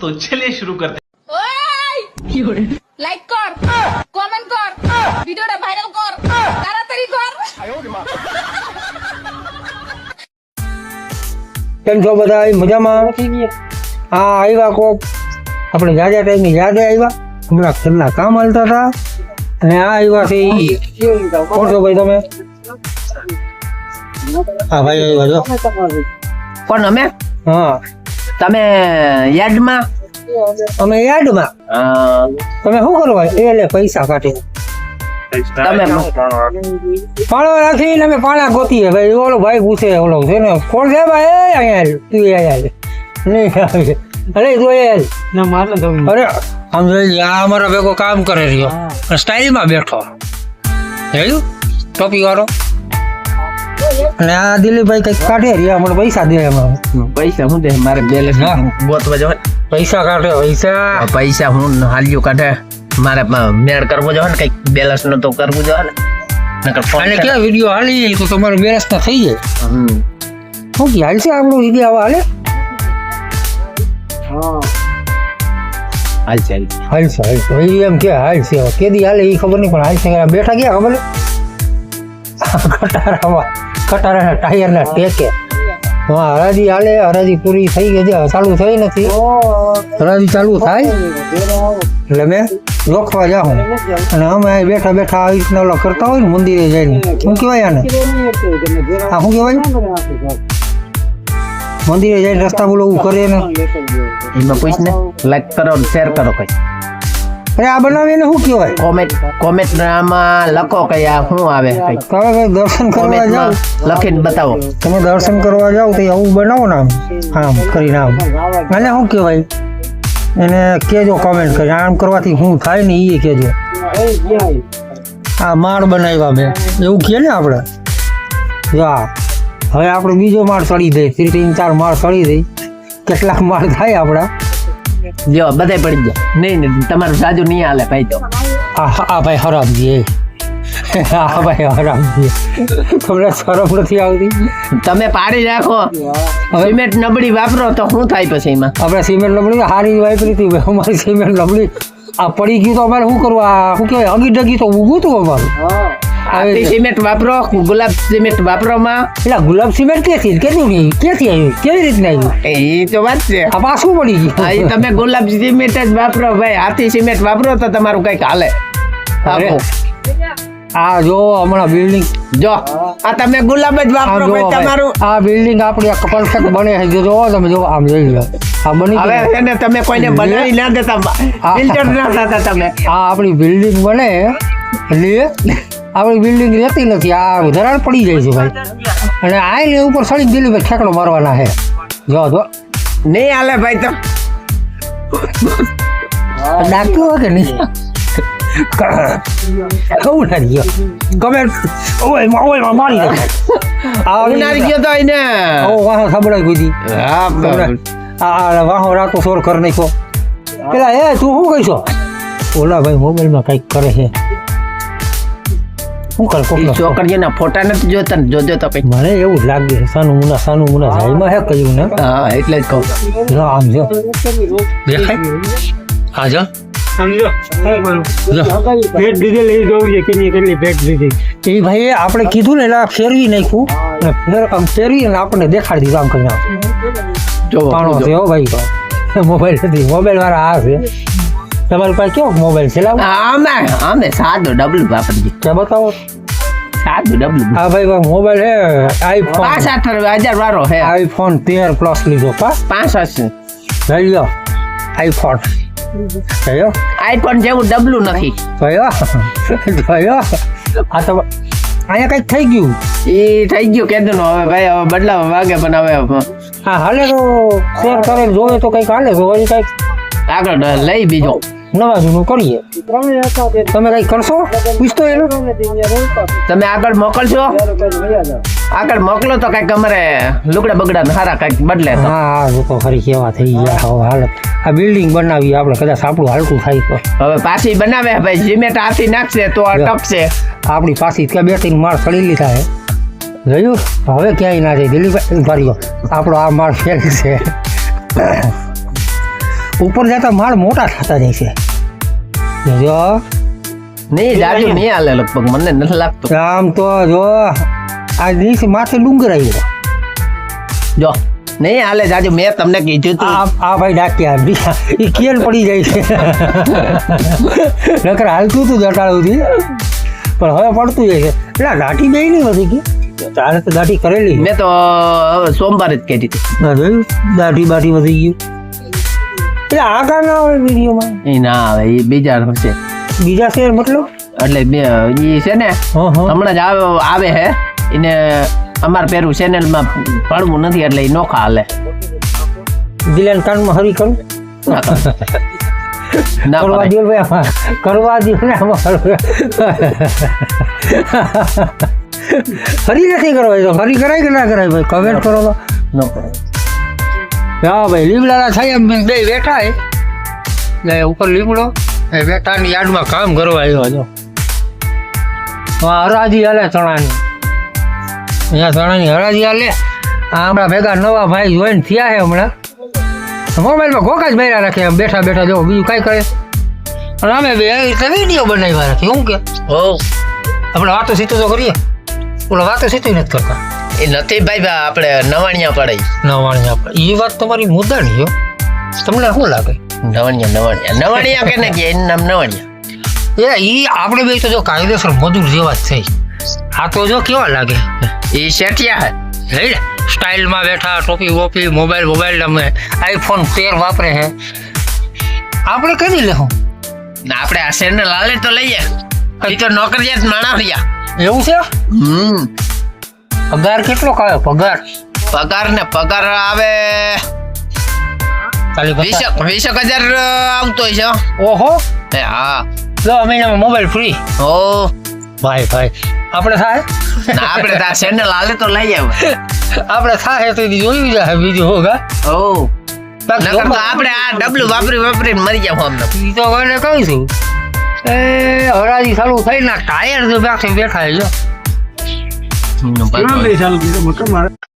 तो चलिए शुरू करते हैं। ওই লাইক কর কমেন্ট কর ভিডিওটা ভাইরাল কর তাড়াতাড়ি কর કેમ છો બધા મજામાં હા આવ્યા કોક આપણે જાજા ટાઈમની યાદે આવ્યા હમણાં ઘરના કામ હાલતા હતા અને આ આવ્યા છે ઈ. કોણ છો ભાઈ તમે હા ભાઈ આવ્યા છો પણ અમે હા તમે યાર્ડમાં અમે યાર્ડમાં તમે શું કરવા એ લે પૈસા કાઢી તમે પાણો રાખીને અમે પાણા ગોતીએ. ભાઈ ઓલો ભાઈ પૂછે ઓલો છે ને કોણ છે ભાઈ? અહીંયા. તું અહીંયા. નહીં આવે. અરે તું અહીંયા આલ. અરે આમ આ અમારા ભેગો કામ કરે રહ્યો. સ્ટાઇલમાં બેઠો. જોયું? ટોપી વાળો? અને આ દિલીપભાઈ કંઈક કાઢે રહ્યા મને પૈસા દે એમાં. પૈસા હું દે? મારે બેલેન્સ હા. ગોતવા જવા પૈસા કાઢે પૈસા. પૈસા હું હાલ્યું કાઢે. મારે મ- મેળ કરવો જોઈએ ને કંઈક બેલેન્સ નો તો કરવું જોઈએ ને. નકર ફોન અને કરે. ક્યાં વીડિયો હાલી તો તમારો બેરસ ના થઈ જાય. હમ. શું કે હાલશે આપણો વીડિયો આવા હાલે? હાલ છે હાલ. હાલશે હાલશે. એ એમ કે હાલશે હવે. કેદી હાલે એ ખબર નહીં પણ હાલશે. કે આ બેઠા ગયા ખબર નહીં? કટારામાં. કટારાના ટાયરના ટેકે. હા, હરાજી હાલે, હરાજી પૂરી થઈ ગઈ છે ચાલુ થઈ નથી. હરાજી ચાલુ થાય? એટલે મેં રોકવા જાઉં. અને અમે બેઠા બેઠા આવી રીતના ઓલા કરતા હોય ને મંદિરે જઈને, શું કહેવાય આને? હા શું કહેવાય? મંદિરે જઈને રસ્તા બોલો એવું કરે ને. એમાં પૂછ ને લાઈક કરો શેર કરો કઈ. અરે આ બનાવીને શું કહેવાય? કોમેન્ટ કોમેન્ટ આમાં લખો કે આ શું આવે કઈ? તમે કઈ દર્શન કરવા જાઓ. લખીને બતાવો. તમે દર્શન કરવા જાઓ તો આવું બનાવો ને આમ. કરીને આમ. અને શું કહેવાય? એને કેજો કોમેન્ટ કરી આમ કરવાથી શું થાય ને એ કેજો આ માળ બનાવ્યા મેં. એવું કહે ને આપણે જો આ હવે આપણે બીજો માળ ચડી દઈ ત્રણ ત્રણ ચાર માળ ચડી દઈ કેટલાક માળ થાય આપણા જો બધાય પડી જાય નહીં નહીં તમારું સાજુ નહીં હાલે ભાઈ તો આ ભાઈ હરામજી. આ ભાઈ હરામજી. તમને શરમ નથી આવતી? તમે પાડી રાખો. સિમેન્ટ નબળી વાપરો તો શું થાય પછી એમાં? આપણે સિમેન્ટ નબળી હારી વાપરી હતી. અમારી સિમેન્ટ લબડી આ પડી ગયું તો અમારે શું કરવું? આ શું કહેવાય? અગી ડગી તો ઊભું હતું અમારું. આથી સિમેન્ટ વાપરો ગુલાબ સિમેન્ટ વાપરો માં. એટલે ગુલાબ સિમેન્ટ ક્યાંથી? કેટલું ક્યાંથી આવ્યું કેવી રીતના આવ્યું એ તો વાત છે. આ પાછું પડી હા, ગયું એ તમે ગુલાબ સિમેન્ટ જ વાપરો ભાઈ. હાથી સિમેન્ટ વાપરો તો તમારું કંઈક હાલે. આ જો હમણાં બિલ્ડિંગ જો આ તમે ગુલાબ જ વાપરો ભાઈ તમારું. આ બિલ્ડિંગ આપણી પરફેક્ટ બને છે. જો તમે જો આમ જોઈ લો. આ બની હવે એને તમે કોઈને બનાવી ના દેતા. બિલ્ડર ના થતા તમે. આ આપણી બિલ્ડિંગ બને એટલે આપણી બિલ્ડિંગ રહેતી નથી. આ ધરાણ પડી જાય છે ભાઈ. અને આઈને ઉપર સળી ગયેલી ભાઈ ઠેકડો મારવાના છે. જો જો. નહીં હાલે ભાઈ તો. ડાક્યો હોય કે નહીં? ગયો ગમે ઓય ઓય મારી આ ઉનાળી ગયો તો એને ઓ વાહો સાંભળાય દી. હા, આ આ વાહો રાતો સોર કર નાખ્યો. પેલા એ તું શું કહીશો? ઓલા ભાઈ મોબાઈલમાં કંઈક કરે છે. શું કર કોક છોકરીઓના ફોટા નથી જોતા ને જોજો તો કઈ મને એવું લાગે છે સાનું મુના સાનું મુના જાયમાં હે કહ્યું ને? હા એટલે જ કહું. જો આમ જો. દેખાય? હા જો. આપણે કીધું ને એટલે ફેરવી નાખ્યું. અને આમ ફેરવી અને આપણને દેખાડી દીધું આમ કરીને. જો પાણો છે હો ભાઈ. મોબાઈલ નથી મોબાઈલ વાળા આ છે. તમારી પાસે કેવો મોબાઈલ છે? લાવો. આમે આમે સાદો ડબલ વાપરીએ. કે બતાવો. સાદો ડબલ હા ભાઈ મોબાઈલ હે આઈફોન પાંચ આઠ હજાર વાળો હે આઈફોન તેર પ્લસ લીધો પા પાંચ હશે લઈ લો. આઈફોન કયો? આઈફોન જેવું ડબલું નથી. કયો? કયો? આ તો અહીંયા કંઈક થઈ ગયું. એ થઈ ગયું કેદું હવે ભાઈ હવે બદલાવ વાગે પણ હવે હા હાલે તો શેર કરે જોવે તો કંઈક હાલે તો વળી કંઈક આગળ લઈ બીજો. નવા જૂનું કરીએ. તમે કઈ કરશો? પૂછતો એનું? તમે આગળ મોકલશો આગળ મોકલો તો કંઈક અમારે લુગડા બગડા હારા કંઈક બદલે હા હા જો તો ખરી કેવા થઈ ગયા હવે હાલત આ બિલ્ડિંગ બનાવી આપણે કદાચ આપણું હાલતું થાય તો. હવે પાછી બનાવે ભાઈ સિમેન્ટ આરતી નાખશે તો આ ટકશે આપણી પાછી ત્યાં બે ત્રણ માળ સડી લીધા છે જોયું? હવે ક્યાંય ના જાય. દિલીપભાઈ ભર્યો આપણો આ માળ ફેલ છે ઉપર જતા માળ મોટા થતા જાય છે. જો. નહીં જાજુ નહીં હાલે લગભગ મને નથી લાગતું. આમ તો જો આ નીચે માથે ડુંગર આવ્યો જો નહીં હાલે જાજુ મેં તમને કીધું તું. આ ભાઈ ડાક્યા બીજા એ કેલ પડી જાય છે. નકર હાલતું હતું જટાળુંથી પણ હવે પડતું જાય છે. એટલે આ દાઢી નહીં વધી ગઈ તારે તો દાઢી કરેલી મેં તો સોમવારે જ કહેતી હતી. દાઢી બાઢી વધી ગયું. એટલે આ કા ના આવે વિડીયોમાં? એ ના આવે એ બીજા હશે બીજા શેર મતલબ? એટલે બે એ છે ને હમણાં જ આવે આવે હે. એને અમાર પેરું ચેનલમાં ભણવું નથી એટલે એ નોખા હાલે. દિલાન કાનમાં હરી કરું? કરવા દો ભાઈ કરવા દો ને હરી નથી કરવા હરી કરાય કે ના કરાય ભાઈ? કમેન્ટ કરો તો. ન પડે હા ભાઈ લીમડાના થાય એમ બે બેઠા ને ઉપર લીમડો. એ બેઠાની યાદમાં કામ કરવા આવ્યો હતો હા હરાજી હાલે ચણાની. અહીંયા ચણાની હરાજી હાલે. આ હમણાં ભેગા નવા ભાઈ જોઈન થયા છે હમણાં. મોબાઈલમાં ગોકા જ માર્યા રાખે એમ બેઠા બેઠા જો બીજું કાંઈ કરે. અને અમે બે વીડિયો બનાવ્યા રાખી શું કે? હો. આપણે વાતો સીધું તો કરીએ. ઓલો વાતો સીધું નથી કરતા. એ નથી ભાઈ બા આપણે નવાણિયા પડે. નવાણી આપણે એ વાત તમારી મુદ્દાની જો તમને શું લાગે? નવાણિયા નવાણિયા. નવાણિયા કે ને કે એનું નામ નવાણિયા? એ ઈ આપણે બે તો જો કાયદેસર મજૂર જેવા જ થઈ. આ તો જો કેવા લાગે? એ શેઠિયા. હે? હે સ્ટાઇલમાં બેઠા ટોપી વોપી મોબાઈલ મોબાઈલ અમે આઈફોન તેર વાપરે છે આપણે કરી લેવું ને આપણે આ ચેનલ હાલે તો લઈએ. એ તો નોકરિયાત માણા રહ્યા. એવું છે? હમ. પગાર કેટલો આવે પગાર? પગાર ને પગાર આવે ખાલી વીસ પચાસ. હજાર આવતો છે ઓહો. એ હા. લો મહિનામાં મોબાઈલ ફ્રી ઓ ભાઈ ભાઈ. આપણે થાય? આપણે થાય સેન્ડલ હાલે તો લઈ આવ. આપણે થાય તો જોયું જાય બીજું હોગા ઓ નકર તો આપણે આ ડબલું વાપરી વાપરીને મરી જાવ અમને ઈ તો કોઈને કહું છું એ હરાજી ચાલુ થઈ ના ટાયર જો બેઠા બેઠા છે જો